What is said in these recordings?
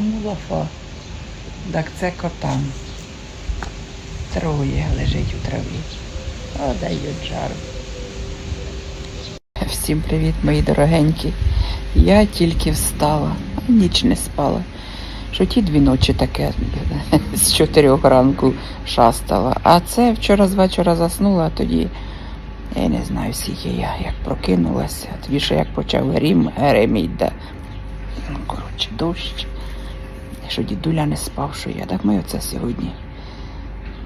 Кому? Так це котам. Троє лежить у траві. О, жару. Всім привіт, мої дорогенькі. Я тільки встала, а ніч не спала. Що ті дві ночі таке з чотирьох ранку шастала. А це вчора з вечора заснула, а тоді я не знаю, скільки я як прокинулася. Тоді ще як почав грім, греміть. Ну, коротше, дощ. Що дідуля не спав, що я. Так ми оце сьогодні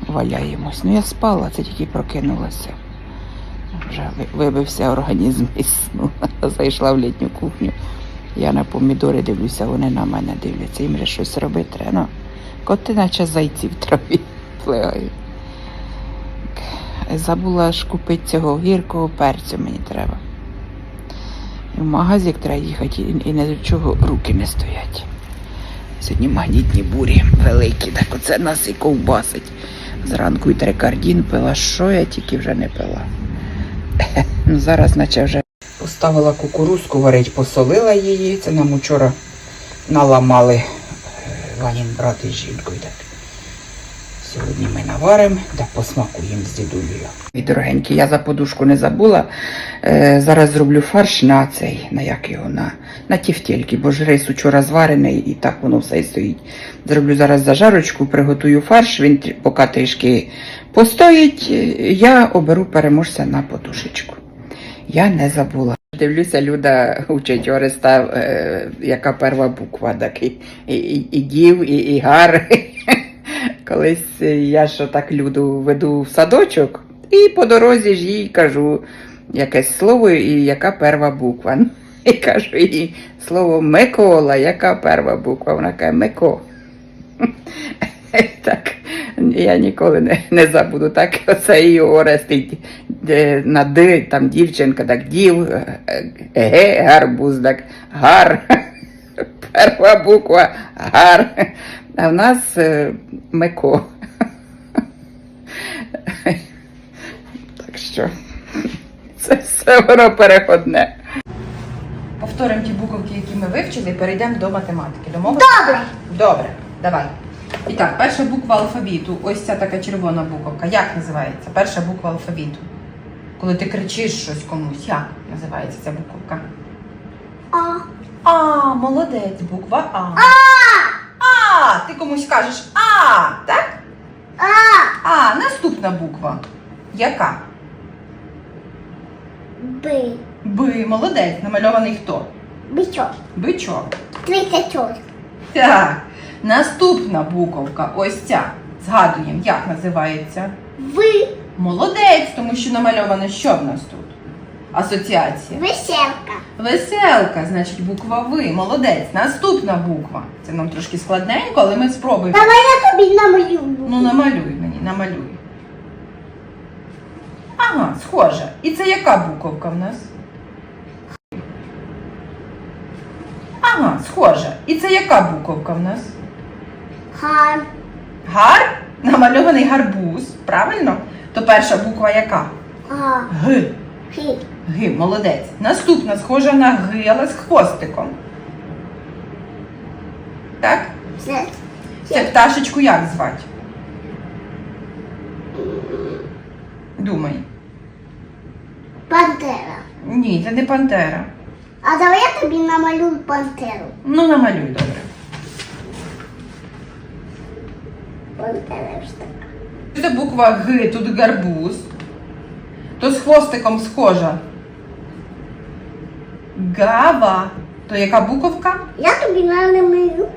валяємось. Ну я спала, це тільки прокинулася. Вже вибився організм із сну. Зайшла в літню кухню. Я на помідори дивлюся, вони на мене дивляться. Їм же щось робити треба. Ну, коти наче зайці в траві плигають. Забула ж купити цього гіркого перцю мені треба. І в магазик треба їхати, і, і не до чого руки не стоять. Сьогодні магнітні бурі великі, так оце нас і ковбасить. Зранку і трикардін пила, що я тільки вже не пила. Ну, зараз, наче вже поставила кукурузку варить, посолила її. Це нам учора наламали Ванін брат із жінкою. Так. Сьогодні ми наваримо, да посмакуємо з дідулею. І дорогенькі, я за подушку не забула. Е, зараз зроблю фарш на цей, на як його, на, на тівтєльки, бо ж рис учора зварений і так воно все стоїть. Зроблю зараз зажарочку, приготую фарш, він поки трішки постоїть, е, я оберу переможця на подушечку. Я не забула. Дивлюся, Люда учить Ореста, е, яка перша буква, так і, і, і дів, і, і гар. Колись я ж так Люду веду в садочок, і по дорозі ж їй кажу якесь слово і яка перша буква. І кажу їй слово Микола, яка перша буква? Вона каже Мико. Так, я ніколи не, не забуду. Так оце і Орест на Д, там дівчинка, так дів, е, е, ге, гарбуз, так гар. Перша буква гар. А в нас е, Мико. Так що це все воно переходне. Повторимо ті буковки, які ми вивчили, і перейдемо до математики. Добре. Добре, давай. І так, перша буква алфавіту, ось ця така червона буковка. Як називається? Перша буква алфавіту. Коли ти кричиш щось комусь, як називається ця буковка? А. А, молодець, буква А. А! А! Ти комусь кажеш А, так? А. А, наступна буква. Яка? Б. Б, молодець, намальований хто? Бичок. Бичок. Тридцятьох. Так. Наступна буковка, ось ця. Згадуємо, як називається? В. Молодець, тому що намальовано що в нас тут? Асоціація. Веселка. Веселка, значить буква Ви. Молодець. Наступна буква. Це нам трошки складненько, але ми спробуємо. Давай я тобі намалюю. Ну, намалюй мені, намалюй. Ага, схоже. І це яка буковка в нас? Ага, схоже. І це яка буковка в нас? Хан. Гар? Намальований гарбуз, правильно? То перша буква яка? А. Г. Хи. Г, молодець. Наступна схожа на Г, але з хвостиком. Так? Це пташечку як звати? Думай. Пантера. Ні, це не пантера. А давай я тобі намалюю пантеру. Ну, намалюй добре. Пантера ж така. Це буква Г, тут гарбуз. То з хвостиком схожа. Гава. То яка буковка? Я тобі намалюю.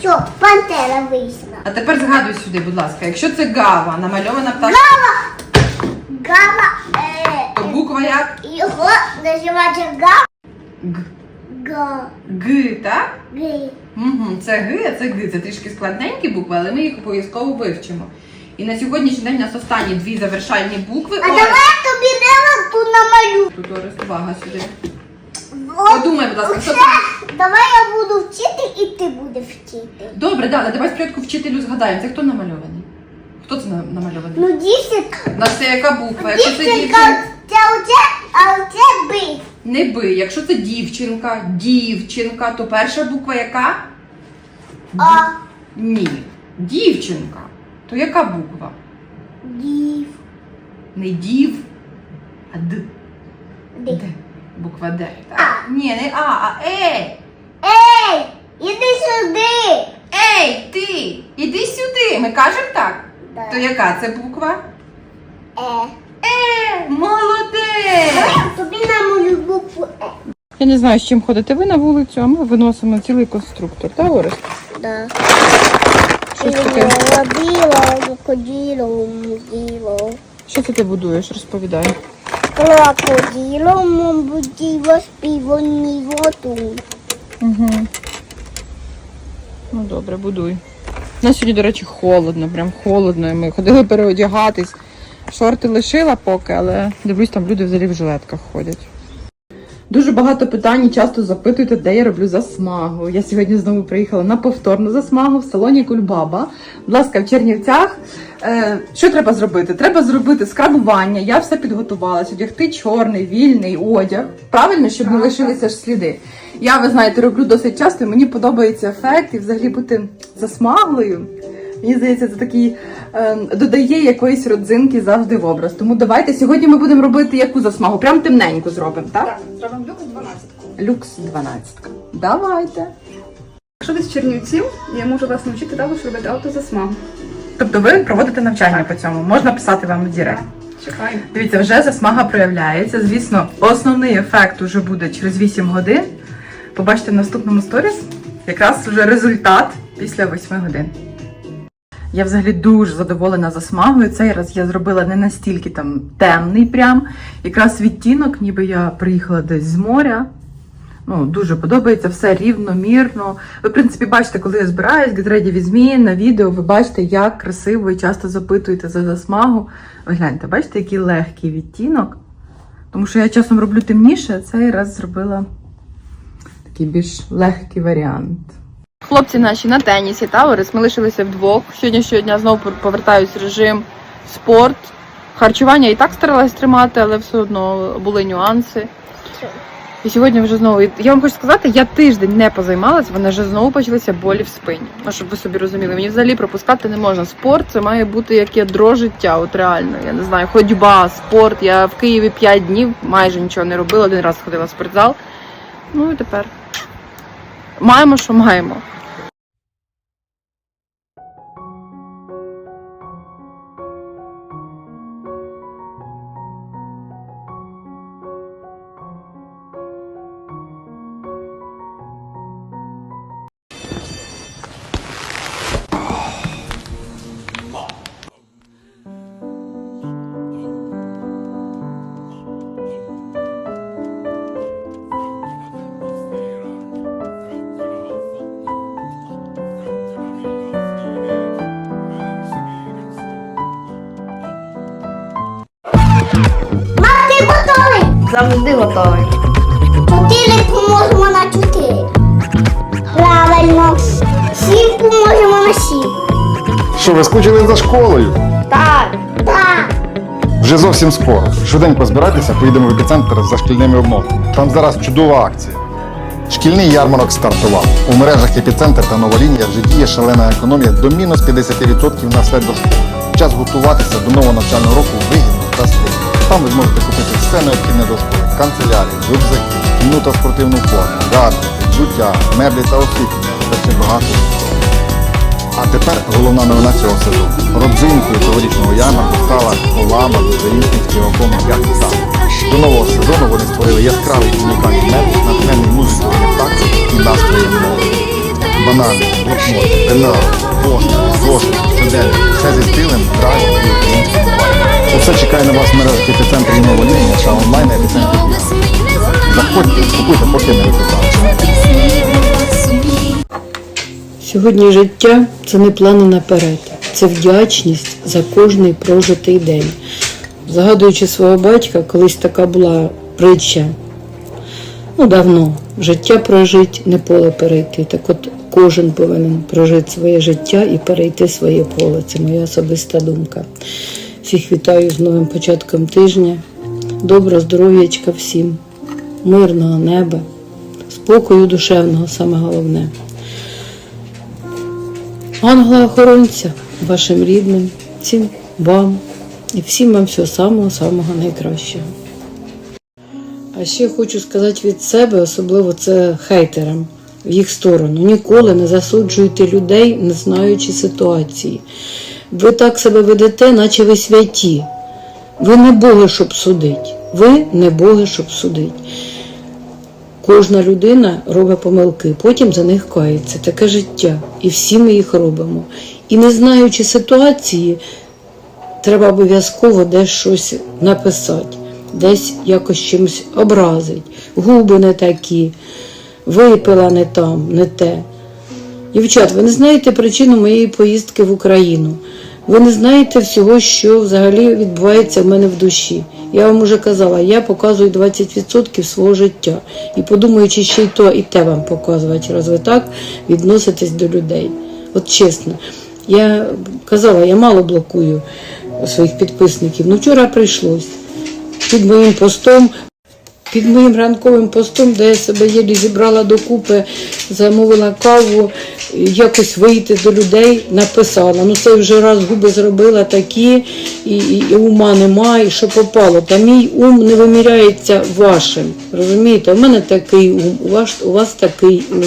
Що, пантера вийшла. А тепер згадуй сюди, будь ласка, якщо це гава, намальована пташка, Гава. Е, то буква як його називається гав. Г. Га. Г, так? Ги. Угу, це Г, а це Г. Це трішки складненькі букви, але ми їх обов'язково вивчимо. І на сьогоднішній день у нас останні дві завершальні букви. А давай я тобі дерево тут намалюю. Тут Орес, увага сюди. Подумай, будь ласка, хто це? Давай я буду вчити і ти будеш вчити. Добре, да, давай спочатку вчителю згадаємо. Це хто намальований? Хто це на- намальований? Ну, дівчинка. У нас це яка буква? Якщо це Дівчинка, дівчинка, це оце, а оце би. не би. Якщо це дівчинка, дівчинка, то перша буква яка? А. Ні. Дівчинка. То яка буква? Дів. Не дів, а д. Д. Буква Д. Так. Ні, не А, а Е. Ей! Іди сюди! Ей, ти! Іди сюди. Ми кажемо так. Да. То яка це буква? Е. Е, молодець! Тобі на мою букву Е. Я не знаю, з чим ходите ви на вулицю, а ми виносимо цілий конструктор, так, Орес? Да. Щось таке. Робила, крокодило, мудило. Що це ти будуєш? Розповідай. Крокодило, мудило, співоніло воду. Угу. Ну добре, будуй. У нас сьогодні, до речі, холодно, прям холодно. І ми ходили переодягатись. Шорти лишила поки, але дивлюсь, там люди взагалі в жилетках ходять. Дуже багато питань часто запитуєте, де я роблю засмагу. Я сьогодні знову приїхала на повторну засмагу в салоні Кульбаба. Будь ласка, в Чернівцях. Е, що треба зробити? Треба зробити скрабування. Я все підготувалася, одягти чорний, вільний одяг. Правильно, щоб не лишилися ж сліди. Я, ви знаєте, роблю досить часто. і Мені подобається ефект і взагалі бути засмаглою. Мені здається, це такий е, додає якоїсь родзинки завжди в образ. Тому давайте сьогодні ми будемо робити яку засмагу? Прям темненьку зробимо, так? Так, зробимо люкс 12. Люкс 12. Давайте. Якщо ви з Чернівців, я можу вас навчити також робити автозасмагу. Тобто ви проводите навчання по цьому, можна писати вам в Дірект. Чекаю. Дивіться, вже засмага проявляється. Звісно, основний ефект уже буде через 8 годин. Побачите в наступному сторіс якраз вже результат після 8 годин. Я взагалі дуже задоволена засмагою. Цей раз я зробила не настільки там темний, прям якраз відтінок, ніби я приїхала десь з моря. Ну, дуже подобається, все рівномірно. Ви, в принципі, бачите, коли я збираюсь, Гетреді від на відео, ви бачите, як красиво і часто запитуєте за засмагу. Ви гляньте, бачите, який легкий відтінок. Тому що я часом роблю темніше, а цей раз зробила такий більш легкий варіант. Хлопці наші на тенісі, Таурис, ми лишилися вдвох. Сьогодні щодня знову повертаюсь в режим спорт. Харчування і так старалась тримати, але все одно були нюанси. І сьогодні вже знову. Я вам хочу сказати, я тиждень не позаймалась, вони вже знову почалися болі в спині. Ну, щоб ви собі розуміли, мені взагалі пропускати не можна. Спорт це має бути як ядро життя, от реально. Я не знаю, ходьба, спорт. Я в Києві 5 днів майже нічого не робила, один раз ходила в спортзал. Ну і тепер маємо, що маємо. Готовий. Чотири помножимо на чотири. Правильно. Сім помножимо на сім. Що, ви скучили за школою? Так. Так. Вже зовсім скоро. Швиденько збирайтеся, поїдемо в епіцентр за шкільними обновками. Там зараз чудова акція. Шкільний ярмарок стартував. У мережах епіцентр та новолінія вже діє шалена економія до мінус 50% на все до школи. Час готуватися до нового навчального року вигідно та стильно. Там ви зможете купити все необхідне до школи, канцелярію, рюкзаки, кімну та спортивну форму, гаджети, взуття, меблі та освітлення та ще багато. А тепер головна новина цього сезону. Родзинкою цьогорічного ярмарку стала колаба з українським співаком як так. До нового сезону вони створили яскравий унікальний меблі, натхнений музикою так і настроєм мови. Банани, блокноти, пенали, фони, зошити, щоденники, все зі стилем, драйвом і українським вайбом. Усе чекає на вас в мережах епіцентрі нова лінія та онлайн. Заходьте, поки не викликають. Сьогодні життя це не плани наперед, це вдячність за кожний прожитий день. Згадуючи свого батька, колись така була притча. Ну, давно. Життя прожить, не поле перейти. Так от кожен повинен прожити своє життя і перейти своє поле. Це моя особиста думка. Всіх вітаю з новим початком тижня. Доброго здоров'ячка всім, мирного неба, спокою душевного, саме головне. ангела-охоронця вашим рідним, всім вам і всім вам всього самого-самого найкращого. А ще хочу сказати від себе, особливо це хейтерам в їх сторону. Ніколи не засуджуйте людей, не знаючи ситуації. Ви так себе ведете, наче ви святі. Ви не Боги, щоб судити. Ви не Боги, щоб судити. Кожна людина робить помилки, потім за них кається. Таке життя. І всі ми їх робимо. І не знаючи ситуації, треба обов'язково десь щось написати, десь якось чимось образить. Губи не такі, випила не там, не те. Дівчат, ви не знаєте причину моєї поїздки в Україну. Ви не знаєте всього, що взагалі відбувається в мене в душі. Я вам уже казала, я показую 20% свого життя. І подумаючи, ще й то, і те вам показувати, раз ви так відноситесь до людей. От чесно, я казала, я мало блокую своїх підписників. Ну вчора прийшлось під моїм постом під моїм ранковим постом, де я себе єлі зібрала докупи, замовила каву, якось вийти до людей, написала. Ну це вже раз губи зробила такі, і, і, і ума немає, і що попало. Та мій ум не виміряється вашим. Розумієте, у мене такий ум, у вас, у вас такий ум,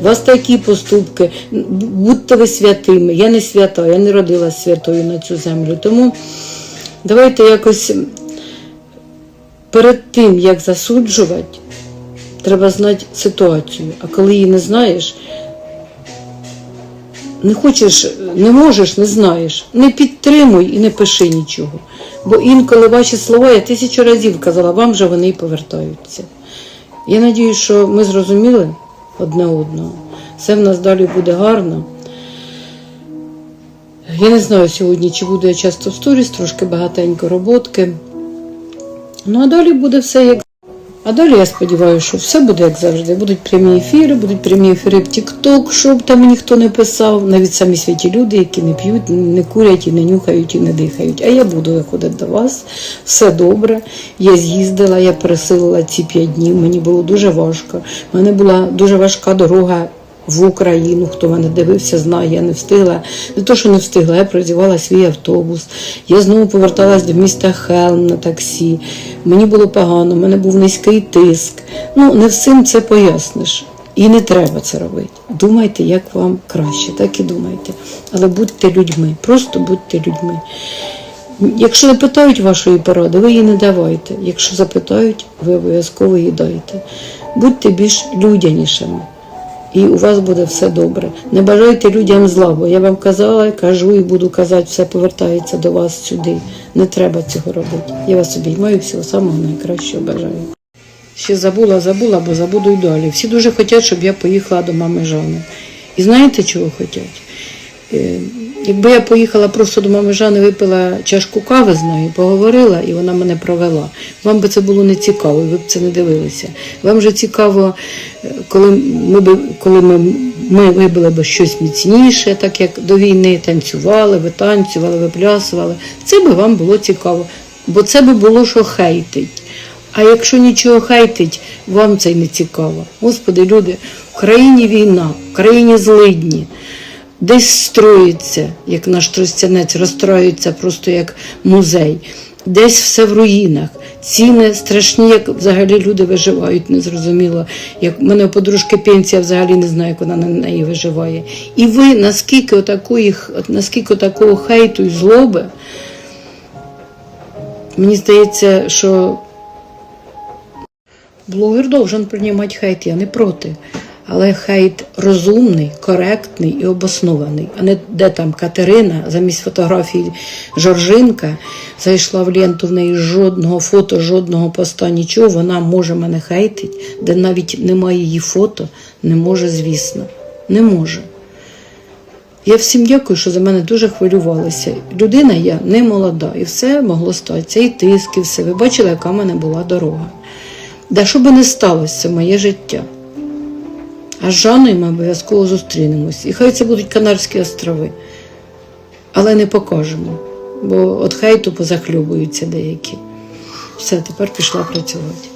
у вас такі поступки. Будьте ви святими. Я не свята, я не родилась святою на цю землю. Тому давайте якось перед тим, як засуджувати, треба знати ситуацію. А коли її не знаєш, не хочеш, не можеш, не знаєш, не підтримуй і не пиши нічого. Бо інколи ваші слова, я тисячу разів казала, вам же вони і повертаються. Я надію, що ми зрозуміли одне одного. Все в нас далі буде гарно. Я не знаю сьогодні, чи буду я часто в сторіс, трошки багатенько роботки. Ну а далі буде все як. А далі я сподіваюся, що все буде як завжди. Будуть прямі ефіри, будуть прямі ефіри в TikTok, щоб там ніхто не писав, навіть самі святі люди, які не п'ють, не курять, і не нюхають, і не дихають. А я буду виходити до вас. Все добре. Я з'їздила, я пересилила ці п'ять днів. Мені було дуже важко. У мене була дуже важка дорога в Україну. Хто мене дивився, знає, я не встигла. Не то, що не встигла, я прозівала свій автобус. Я знову поверталась до міста Хелм на таксі. Мені було погано, в мене був низький тиск. Ну, не всім це поясниш. І не треба це робити. Думайте, як вам краще, так і думайте. Але будьте людьми, просто будьте людьми. Якщо не питають вашої поради, ви її не давайте. Якщо запитають, ви обов'язково її дайте. Будьте більш людянішими і у вас буде все добре. Не бажайте людям зла, бо я вам казала, кажу і буду казати, все повертається до вас сюди. Не треба цього робити. Я вас обіймаю, всього самого найкращого бажаю. Ще забула, забула, бо забуду й далі. Всі дуже хочуть, щоб я поїхала до мами Жани. І знаєте, чого хочуть? Якби я поїхала просто до мами Жани, випила чашку кави з нею, поговорила, і вона мене провела. Вам би це було не цікаво, ви б це не дивилися. Вам же цікаво, е, коли ми би, коли ми, ми вибили б щось міцніше, так як до війни танцювали, ви танцювали, ви плясували. Це би вам було цікаво, бо це би було що хейтить. А якщо нічого хейтить, вам це й не цікаво. Господи, люди, в країні війна, в країні злидні десь строїться, як наш тростянець, розстроюється просто як музей, десь все в руїнах. Ціни страшні, як взагалі люди виживають, незрозуміло. Як в мене у подружки пенсія взагалі не знаю, як вона на неї виживає. І ви наскільки отакої, наскільки такого хейту і злоби, мені здається, що блогер должен приймати хейт, я не проти. Але хейт розумний, коректний і обоснований, а не де там Катерина замість фотографії Жоржинка зайшла в ленту, в неї жодного фото, жодного поста, нічого. Вона може мене хейтить, де навіть немає її фото, не може, звісно, не може. Я всім дякую, що за мене дуже хвилювалися. Людина я не молода, і все могло статися, і тиск, і все. Ви бачили, яка в мене була дорога. Да що би не сталося, моє життя. А з Жаною ми обов'язково зустрінемось. І хай це будуть Канарські острови. Але не покажемо, бо от хейту позахлюбуються деякі. Все, тепер пішла працювати.